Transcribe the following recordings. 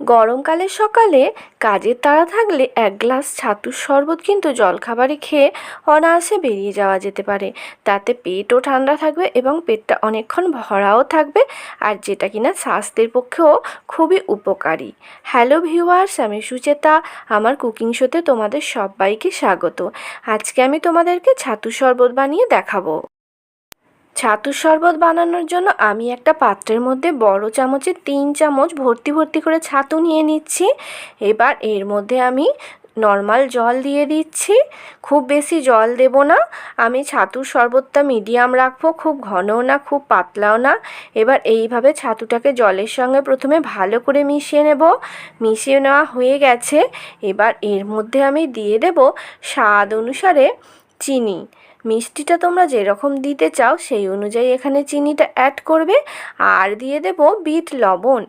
গরমকালের সকালে কাজের তাড়া থাকলে এক গ্লাস ছাতুর শরবত কিন্তু জলখাবারে খেয়ে অনায়াসে বেরিয়ে যাওয়া যেতে পারে। তাতে পেটও ঠান্ডা থাকবে এবং পেটটা অনেকক্ষণ ভরাও থাকবে, আর যেটা কিনা স্বাস্থ্যের পক্ষেও খুবই উপকারী। হ্যালো ভিউয়ার্স, আমি সুচেতা। আমার কুকিং শোতে তোমাদের সবাইকে স্বাগত। আজকে আমি তোমাদেরকে ছাতুর শরবত বানিয়ে দেখাবো। ছাতুর শরবত বানানোর জন্য আমি একটা পাত্রের মধ্যে বড় চামচে তিন চামচ ভর্তি ভর্তি করে ছাতু নিয়ে নিচ্ছি। এবার এর মধ্যে আমি নর্মাল জল দিয়ে দিচ্ছি। খুব বেশি জল দেব না। আমি ছাতুর শরবতটা মিডিয়াম রাখব, খুব ঘনও না, খুব পাতলাও না। এবার এইভাবে ছাতুটাকে জলের সঙ্গে প্রথমে ভালো করে মিশিয়ে নেব। মিশিয়ে নেওয়া হয়ে গেছে। এবার এর মধ্যে আমি দিয়ে দেব স্বাদ অনুসারে চিনি। মিষ্টিটা তোমরা যেরকম দিতে চাও, সেই অনুযায়ী এখানে চিনিটা অ্যাড করবে। আর দিয়ে দেব বিট লবণ।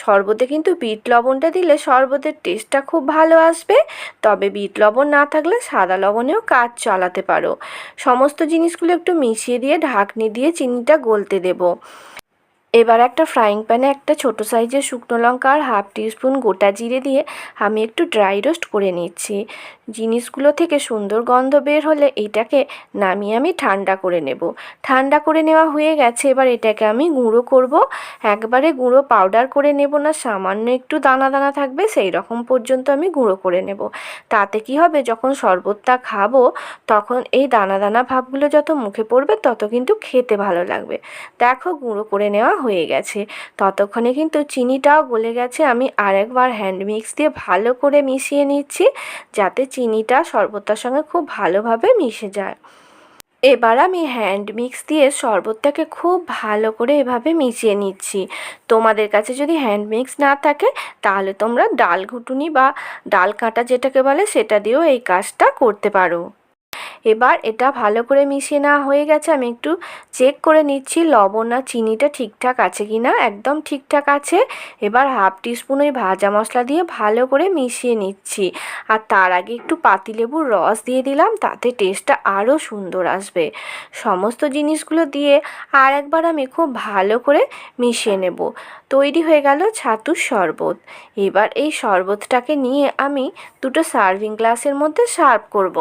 শরবতে কিন্তু বিট লবণটা দিলে শরবতের টেস্টটা খুব ভালো আসবে। তবে বিট লবণ না থাকলে সাদা লবণেও কাজ চালাতে পারো। সমস্ত জিনিসগুলো একটু মিশিয়ে দিয়ে ঢাকনি দিয়ে চিনিটা গলতে দেবো। এবার একটা ফ্রাইং প্যানে একটা ছোট সাইজের শুকনো লঙ্কা আর হাফ টিস্পুন গোটা জিরে দিয়ে আমি একটু ড্রাই রোস্ট করে নিচ্ছি। জিনিসগুলো থেকে সুন্দর গন্ধ বের হলে এটাকে নামিয়ে আমি ঠান্ডা করে নেব। ঠান্ডা করে নেওয়া হয়ে গেছে, এবার এটাকে আমি গুঁড়ো করব। একবারে গুঁড়ো পাউডার করে নেব না, সামান্য একটু দানা দানা থাকবে সেই রকম পর্যন্ত আমি গুঁড়ো করে নেব। তাতে কি হবে, যখন শরবতটা খাব, তখন এই দানা দানা ভাবগুলো যত মুখে পড়বে, তত কিন্তু খেতে ভালো লাগবে। দেখো, গুঁড়ো করে নেওয়া হয়ে গেছে। ততক্ষণে কিন্তু চিনিটাও গলে গেছে। আমি আরেকবার হ্যান্ড মিক্স দিয়ে ভালো করে মিশিয়ে নিচ্ছি, যাতে চিনিটা শরবতটার সঙ্গে খুব ভালোভাবে মিশে যায়। এবার আমি হ্যান্ড মিক্স দিয়ে শরবতটাকে খুব ভালো করে এভাবে মিশিয়ে নিচ্ছি। তোমাদের কাছে যদি হ্যান্ড মিক্স না থাকে, তাহলে তোমরা ডাল ঘুটুনি বা ডাল কাঁটা যেটাকে বলে, সেটা দিয়েও এই কাজটা করতে পারো। এবার এটা ভালো করে মিশিয়ে নেওয়া হয়ে গেছে, আমি একটু চেক করে নিচ্ছি, লবণ আর চিনিটা ঠিকঠাক আছে কি না? একদম ঠিকঠাক আছে। এবার হাফ টিস্পুন ওই ভাজা মশলা দিয়ে ভালো করে মিশিয়ে নিচ্ছি। আর তার আগে একটু পাতিলেবুর রস দিয়ে দিলাম, তাতে টেস্টটা আরও সুন্দর আসবে। সমস্ত জিনিসগুলো দিয়ে আর একবার আমি খুব ভালো করে মিশিয়ে নেব। তৈরি হয়ে গেল ছাতুর শরবত। এবার এই শরবতটাকে নিয়ে আমি দুটো সার্ভিং গ্লাসের মধ্যে সার্ভ করব।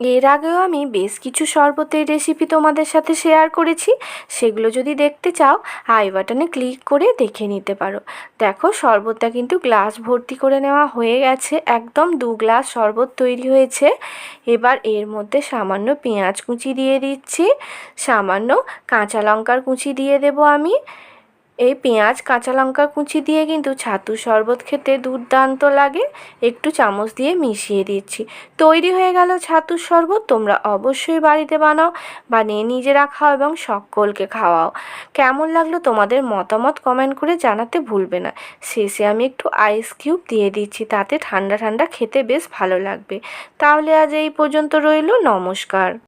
এর আগেও আমি বেশ কিছু শরবতের রেসিপি তোমাদের সাথে শেয়ার করেছি। সেগুলো যদি দেখতে চাও আই বাটনে ক্লিক করে দেখে নিতে পারো। দেখো, শরবতটা কিন্তু গ্লাস ভর্তি করে নেওয়া হয়ে গেছে। একদম দু গ্লাস শরবত তৈরি হয়েছে। এবার এর মধ্যে সামান্য পেঁয়াজ কুচি দিয়ে দিচ্ছি। সামান্য কাঁচা লঙ্কার কুচি দিয়ে দেব আমি। এই পেঁয়াজ, কাঁচা লঙ্কা কুচি দিয়ে কিন্তু ছাতু শরবত খেতে দুর্দান্ত লাগে। একটু চামচ দিয়ে মিশিয়ে দিচ্ছি। তৈরি হয়ে গেল ছাতুর শরবত, তোমরা অবশ্যই বাড়িতে বানাও, বানিয়ে নিজেরা খাও এবং সকলকে খাওয়াও। কেমন লাগল তোমাদের মতামত কমেন্ট করে জানাতে ভুলবে না। শেষে আমি একটু আইস কিউব দিয়ে দিচ্ছি, তাতে ঠান্ডা ঠান্ডা খেতে বেশ ভালো লাগবে। তাহলে আজ এই পর্যন্ত রইল, নমস্কার।